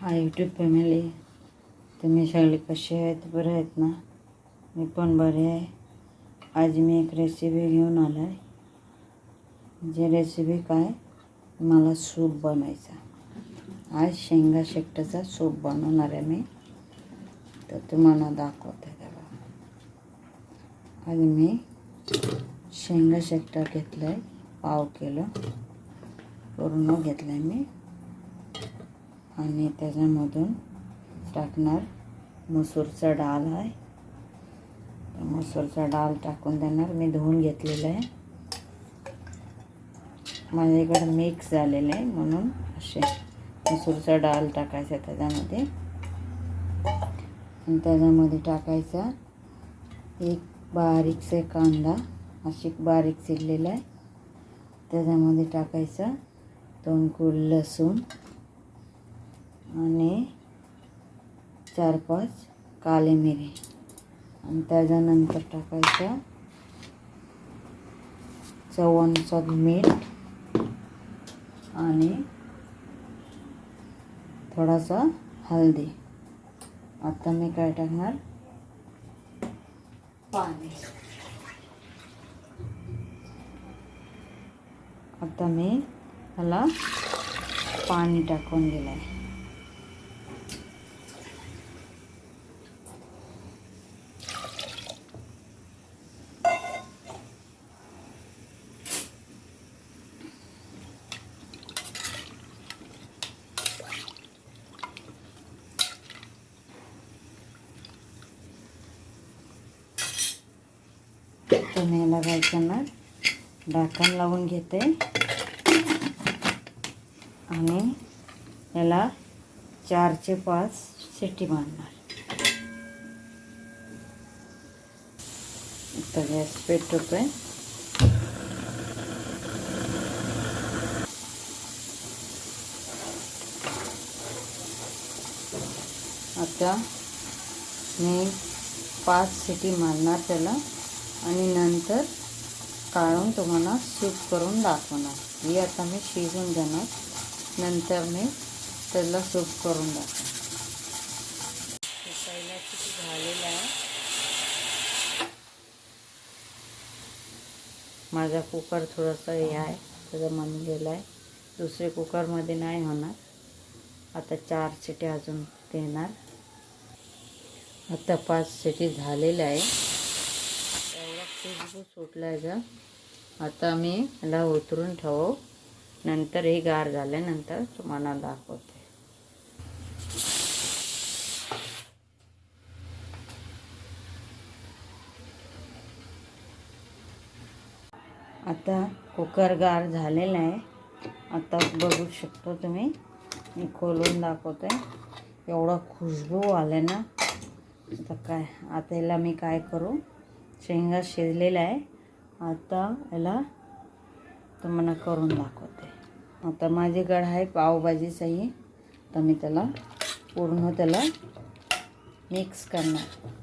हा YouTube family तुम्ही सगळे कसे आहेत? बरे आहेत ना? मी पण बरे आहे. आज मी एक रेसिपी घेऊन आलो आहे जी रेसिपी काय? मला सूप बनवायचा. आज शेंगा शेकटाचा सूप बनवणार आहे मी. तर तुम्हाला दाखवते त्याला. आज मी शेंगा शेकटा घेतला आहे पाव किलो. पूर्ण घेतला आहे मी. आणि त्याच्यामधून टाकणार. मसूरचा डाळ आहे. मसूरचा डाळ टाकून देणार. मी धुवून घेतलेलं आहे. माझ्या इकडं मिक्स झालेलं आहे म्हणून असे मसूरचा डाळ टाकायचा त्याच्यामध्ये. आणि त्याच्यामध्ये टाकायचा एक बारीकसे कांदा. अशी बारीक चिरलेला आहे. त्याच्यामध्ये टाकायचा दोन कुल लसूण. आणि चार पाच काले मिरी. आणि त्याच्यानंतर टाकायचं चवणचं मीठ आणि थोडासा हळदी आता मी काय टाकणार? पाणी. आता मी ह्याला पाणी टाकून दिलं आहे तर मी याला काय करणार ढाकण लावून घेते. आणि याला चारचे पाच सिटी मारणार. आता गॅस पेटवतोय. आता मी पाच सिटी मारणार त्याला. आणि नंतर काढून तुम्हाला सूप करून दाखवणार. ही आता मी शिजून देणार नंतर मी त्याला सूप करून दाखवणार. पहिला झालेला आहे? माझा कुकर थोडासा हे आहे त्याचा मनलेला आहे. दुसरे कुकरमध्ये नाही होणार. आता चार शिट्या अजून देणार. आता पाच सिटी झालेल्या आहे. एवढा सुटला आहे आता मी याला उतरून ठेवू. नंतर हे गार झाल्यानंतर तुम्हाला दाखवते. आता कुकर गार झालेला आहे. आता बघू शकतो तुम्ही. मी खोलून दाखवते. एवढा खुशबू आला ना. आता काय आता याला मी काय करू? शेंगा शिजलेलं आहे. आता याला तुम्हाला करून दाखवते. आता माझ्याकडे आहे पावभाजीचाही तर मी त्याला पूर्ण त्याला मिक्स करणार.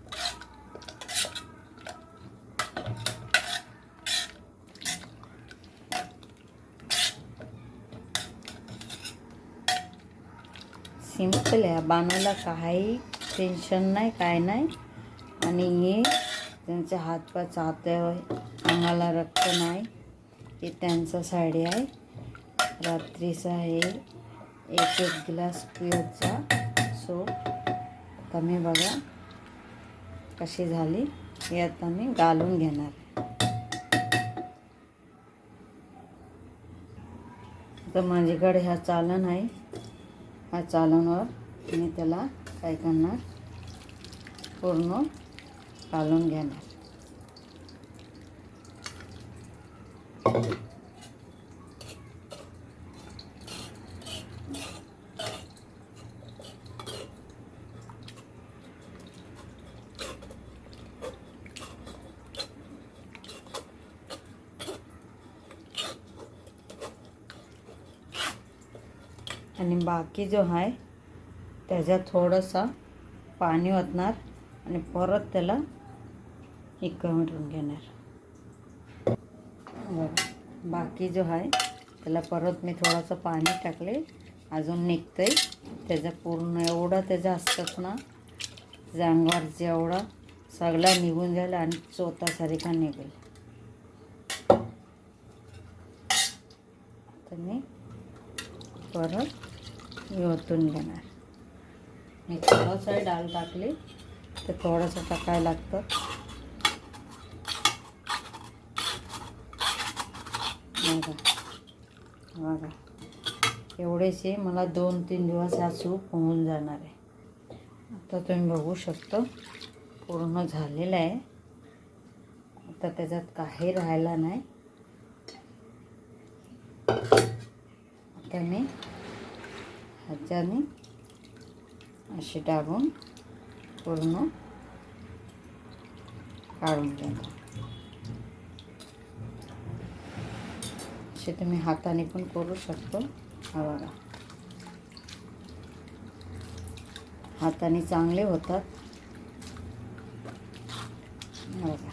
सिंपल आहे. बनवायला काही टेन्शन नाही काय नाही. आणि हे त्यांचे वा चाहते अंगाला रक्त नाही. हे त्यांचा साडी आहे. रात्रीचा आहे एक एक ग्लास पिओचा सो तुम्ही बघा. कशी झाली? हे आता मी घालून घेणार. तर माझ्याकडे ह्या चालन आहे. ह्या चालनवर मी त्याला काय करणार? पूर्ण काढून घेणार. आणि बाकी जो आहे त्याच्यात थोडंसं पाणी ओतणार आणि परत त्याला एक करून घेणार. हो, बाकी जो आहे त्याला परत मी थोडंसं पाणी टाकले. अजून निघतंय. त्याचा पूर्ण एवढा त्याचा असतात ना. त्याच्या जेवढा सगळा निघून जाईल आणि चौथा सारिका निघेल. तर मी परत ओतून घेणार. मी थोडंसं डाळ टाकली. तर थोडंसं टाकायला लागतं. बघा बघा. एवढेसे मला दोन तीन दिवस हा सूप होऊन जाणार आहे. आता तुम्ही बघू शकतो पूर्ण झालेलं आहे. आता त्याच्यात काही राहिला नाही. आता मी ह्याच्याने अशी टाकून पूर्ण काढून देणार असे तुम्ही हाताने पण करू शकतो हा बघा हाताने चांगले होतात बघा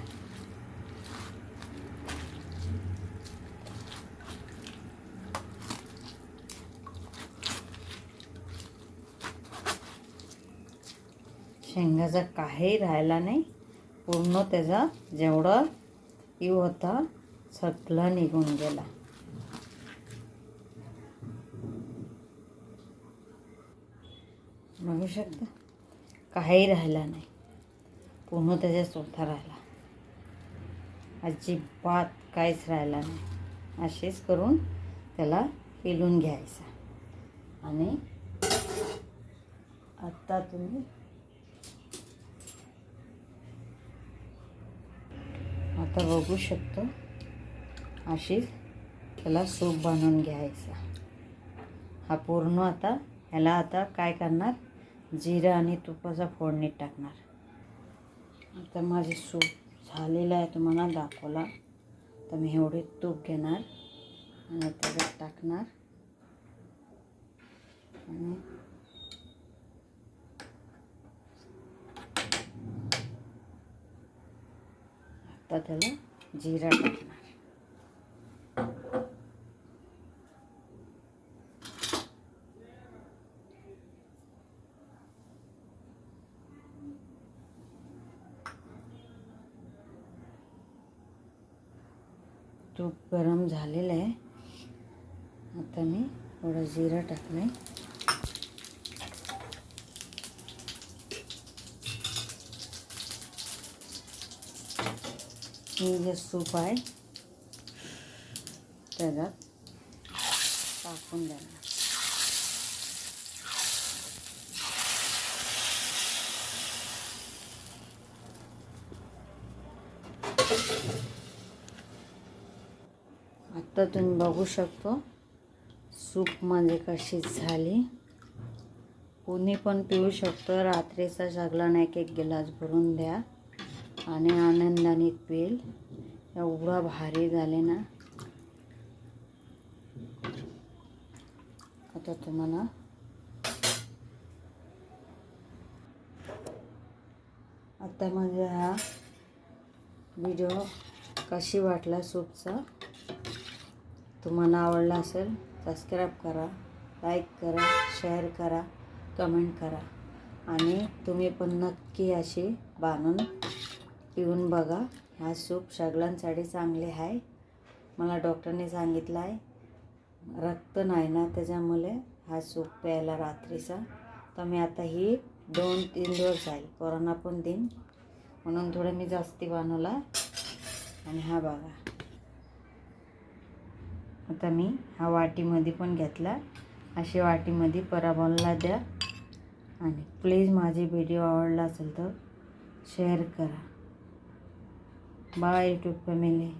शेंगाचा काही राहिला नाही पूर्ण त्याचा जेवढा इव होता सगळा निघून गेला बघू शकता. काही राहिला नाही. पूर्ण त्याच्या चौथा राहिला. अजिबात काहीच राहिला नाही. असेच करून त्याला पेलून घ्यायचा. आणि आत्ता तुम्ही आता बघू शकतो. अशीच त्याला सूप बनवून घ्यायचा. हा पूर्ण आता ह्याला आता काय करणार? जिरं आणि तुपाचा फोडणीत टाकणार. आता माझे सूप झालेलं आहे तुम्हाला दाखवला. तर मी एवढे तूप घेणार आणि त्याच्यात टाकणार. आणि आता त्याला जिरा टाकणार. तूप गरम झालेलं आहे. आता मी थोडं जिरं टाकलं हे जे सूप आहे त्याच्यात टाकून द्यायला आता तुम्ही बघू शकतो. सूप म्हणजे कशी झाली. कोणी पण पिऊ शकतो. रात्रीचा सगळ्यांना एक एक गिलास भरून द्या. आणि आनंदाने पेल एवढा भारी झाले ना. आता तुम्हाला आता माझा हा व्हिडिओ कशी वाटला सूपचा? तुम्हाला आवडला असेल सबस्क्राईब करा लाईक करा शेअर करा कमेंट करा. आणि तुम्ही पण नक्की अशी बांधून पिऊन बघा. हा सूप सगळ्यांसाठी चांगले आहे. मला डॉक्टरने सांगितलं आहे रक्त नाही ना त्याच्यामुळे हा सूप प्यायला रात्रीचा. तर मी आता ही दोन तीन दिवस जाईल कोरोना पण दिन. म्हणून थोडं मी जास्ती बनवला आणि हा बघा. आता मी हा वाटीमध्ये पण घेतला. अशी वाटीमध्ये पराबॉलला द्या. आणि प्लीज माझी व्हिडिओ आवडला असेल तर शेअर करा. Bye YouTube family